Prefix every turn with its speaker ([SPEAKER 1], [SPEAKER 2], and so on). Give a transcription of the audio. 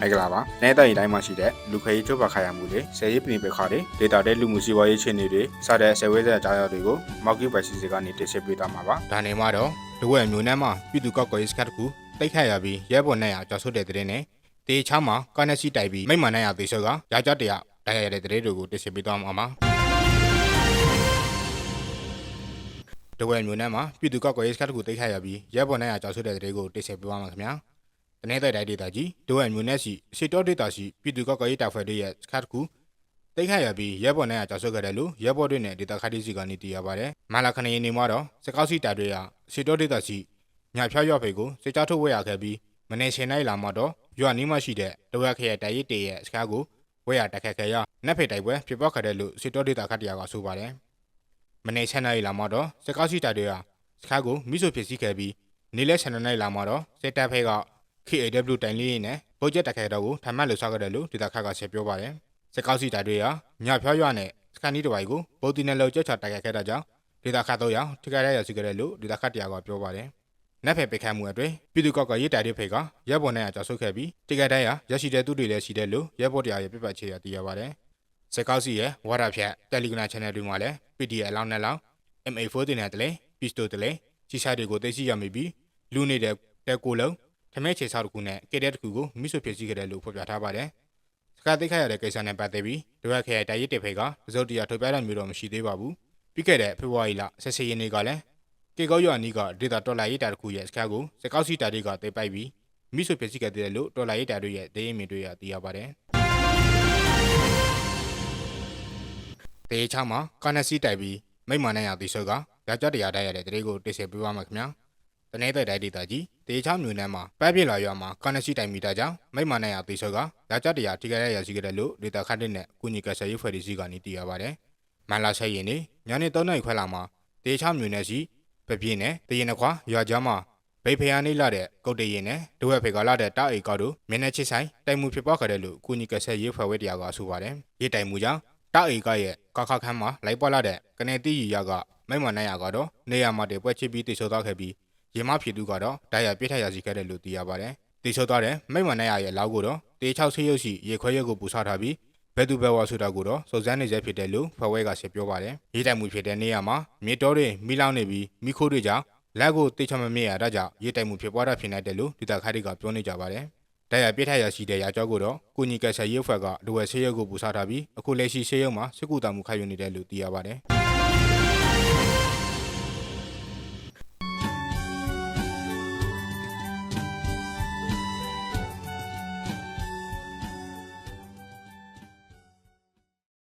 [SPEAKER 1] မင်္ဂလာပါနေတိုင်းတိုင်းမှာရှိတဲ့လူခရီးချုပ်ပါခါရမှုတွေဆယ်ရေးပြင်ပခါတွေဒေတာတဲ့လူမှုစီးပွားရေးချင်းတွေစတဲ့ဆယ်ဝဲဆက်အကြောင်းအရာတွေကိုမော်ကီပိုင်စီစီကနေတင်ဆက်ပေးသွားမှာပါဒါနေမှာတော့ဒဝဲမျိုးနဲ့မှာပြည်သူကောက်ကွယ်ရေးစခတ်တခုတိတ်ခတ်ရပြီးရဲဘော်နဲ့ရကြောက်ဆုတဲ့တဲ့နဲ့တေချားမှာကာနစီတိုက်ပြီးမိမ့်မနဲ့ရသေးစောကရာကြတရတိုက်ရတဲ့တဲ့တွေကိုတင်ဆက်ပေးသွားမှာပါဒဝဲမျိုးနဲ့မှာပြည်သူကောက်ကွယ်ရေးစခတ်တခုတိတ်ခတ်ရပြီးရဲဘော်နဲ့ရကြောက်ဆုတဲ့တဲ့တွေကိုတင်ဆက်ပေးသွားမှာခင်ဗျာတ နေ့တဲ့တိုင်းဒေတာကြီးဒိုဝဲမျိုးနဲ့စီရှေတော်ဒေတာရှိပြည်သူ့ကောက်ကွယ်ရေးတပ်ဖွဲ့တွေရဲ့စခတ်တကူတိတ်ခတ်ရပြီးရဲဘော်နဲ့ကြောက်ဆုတ်ခဲ့တယ်လို့ရဲဘော်တွေနဲ့ဒေတာခတ်တီစီကနေသိရပါတယ်။မလာခဏရင်နေမှာတော့စကောက်စီတပ်တွေကရှေတော်ဒေတာရှိညဖြောက်ရွက်ဖေကိုစစ်ကြောထုတ်ဝဲရခဲ့ပြီးမနေရှင်နိုင်လာမှတော့ရွာနီးမှရှိတဲ့ဒိုဝဲခရဲ့တိုက်ရစ်တေရဲ့စခတ်ကိုဝဲရတက်ခတ်ခဲ့ရနက်ဖေတိုက်ပွဲဖြစ်ပွားခဲ့တယ်လို့ရှေတော်ဒေတာခတ်တရားကဆိုပါတယ်။မနေရှင်နိုင်လာမှတော့စကောက်စီတပ်တွေကစခတ်ကိုမိဆိုဖြစ်စီခဲ့ပြီးနေလဲရှင်နိုင်လာမှတော့စစ်တပ်ဖေက KAW တိုင်လေးရင်းနဲ့ဗုတ်ချက်တက်ခဲတော့ကိုထမ်းမှတ်လို့ဆောက်ခဲ့တယ်လို့ဒေတာခတ်ကဆက်ပြောပါတယ်။စကောက်စီတာတွေဟာညဖြောရွနဲ့စကန်နီတဝိုင်ကိုဗုတ်တီနဲ့လောက်ချက်ချတက်ခဲခဲ့တာကြောင့်ဒေတာခတ်တော့ရထိခိုက်ရရစီခဲ့တယ်လို့ဒေတာခတ်တရားကပြောပါတယ်။နက်ဖယ်ပိတ်ခတ်မှုအတွင်းပြည်သူ့ကောက်ကရေးတိုင်တဲ့ဖေကရပ်ပေါ်နဲ့အကြောက်ဆုတ်ခဲ့ပြီးတိကက်တိုင်းဟာရရှိတဲ့သူတွေလည်းရှိတယ်လို့ရပ်ပေါ်တရားရဲ့ပြပတ်ချေရသိရပါတယ်။စကောက်စီရဲ့ဝါရဖြတ်တယ်လီဂရမ် channel တွေမှာလည်း PDF အလောင်းနဲ့လောင်း MA4 တင်တဲ့တလဲပီစတိုတလဲကြီးစားတွေကိုသိသိရမိပြီးလူနေတဲ့တက်ကိုလုံး ထမဲချေဆောက်တစ်ခုနဲ့ကေတဲ့တစ်ခုကိုမိဆွဖြစ်စည်းခဲ့တယ်လို့ဖော်ပြထားပါတယ်။စကားသိခတ်ရတဲ့ကိစ္စနဲ့ပတ်သက်ပြီးဒရက်ခရိုင်တိုင်ရစ်တေဖေကပစုတ်တရားထုတ်ပြတဲ့မျိုးတော့မရှိသေးပါဘူး။ပြီးခဲ့တဲ့ဖေဖော်ဝါရီလဆက်စရင်းနေ့ကလည်းကေကောက်ရွာနီးကဒေတာတော်လာရေးတာတစ်ခုရဲ့စကားကိုစကောက်စီတာတွေကသိပိုက်ပြီးမိဆွဖြစ်စည်းခဲ့တယ်လို့တော်လာရေးတာတွေရဲ့ဒေးရင်မြင်တွေရသိရပါတယ်။တေချာမှာကာနစီတိုက်ပြီးမိမ့်မာနဲ့ရသည်ဆိုကရကြတရားတိုက်ရတဲ့တရေကိုတိတ်ဆက်ပေးပါမယ်ခင်ဗျာ။ တနေ့တဲ့တိုက်ဒေတာကြီးတေချာမျိုးနဲ့မှာပတ်ပြစ်လာရွာမှာကာနစီတိုင်မီတာကြောင့်မိမ့်မာနဲ့ရသည်ဆိုကရကြတရားထိခိုက်ရရရှိခဲ့တယ်လို့ဒေတာခတ်တဲ့နဲ့ကုညီကဆယ်ရေးဖွဲ့စည်းကနေသိရပါတယ်။မန်လာဆက်ရင်နေညနေ3နာရီခွဲလာမှာတေချာမျိုးနဲ့စီပပြင်းနဲ့တရင်နှခွာရွာကြားမှာဗိဖယာနေလာတဲ့ကုတ်တရင်နဲ့ဒဝက်ဖေကလာတဲ့တာအေကောက်တို့မျက်နှာချစ်ဆိုင်တိုင်မှုဖြစ်ပွားခဲ့တယ်လို့ကုညီကဆယ်ရေးဖွဲ့ဝဲတရားကဆိုပါတယ်။ရေးတိုင်မှုကြောင့်တာအေကရဲ့ကခခန်းမှာလိုက်ပွားလာတဲ့ကနေတီရီရကမိမ့်မနိုင်ရကတော့နေရာမှာတပွဲချစ်ပြီးတိတ်ဆိုသွားခဲ့ပြီး ရေမဖြေသူကတော့ဒါရပြစ်ထက်ရစီခဲ့တယ်လို့သိရပါတယ်။တိတ်ဆိုသွားတဲ့မိမ့်မနိုင်ရရဲ့လောက်ကိုတော့တေချောက်ဆေးရုပ်ရှိရေခွဲရုပ်ကိုပူဆောက်ထားပြီးဘယ်သူဘယ်ဝါဆိုတာကိုတော့စုံစမ်းနေစေဖြစ်တယ်လို့ဖဝဲကဆက်ပြောပါတယ်။ရေးတိုင်မှုဖြစ်တဲ့နေရာမှာမြေတော်တွေမိလောင်းနေပြီးမိခိုးတွေကြောင့်လက်ကိုတိတ်ချမမြင်ရတာကြောင့်ရေးတိုင်မှုဖြစ်ပွားတာဖြစ်နိုင်တယ်လို့ဒေတာခါတွေကပြောနေကြပါတယ်။ဒါရပြစ်ထက်ရရှိတဲ့ရာကြောကိုတော့ကုညီကက်ဆယ်ရေးဖွဲ့ကဒဝဲဆေးရုပ်ကိုပူဆောက်ထားပြီးအခုလက်ရှိဆေးရုံမှာစစ်ကူတာမှုခိုင်းယူနေတယ်လို့သိရပါတယ်။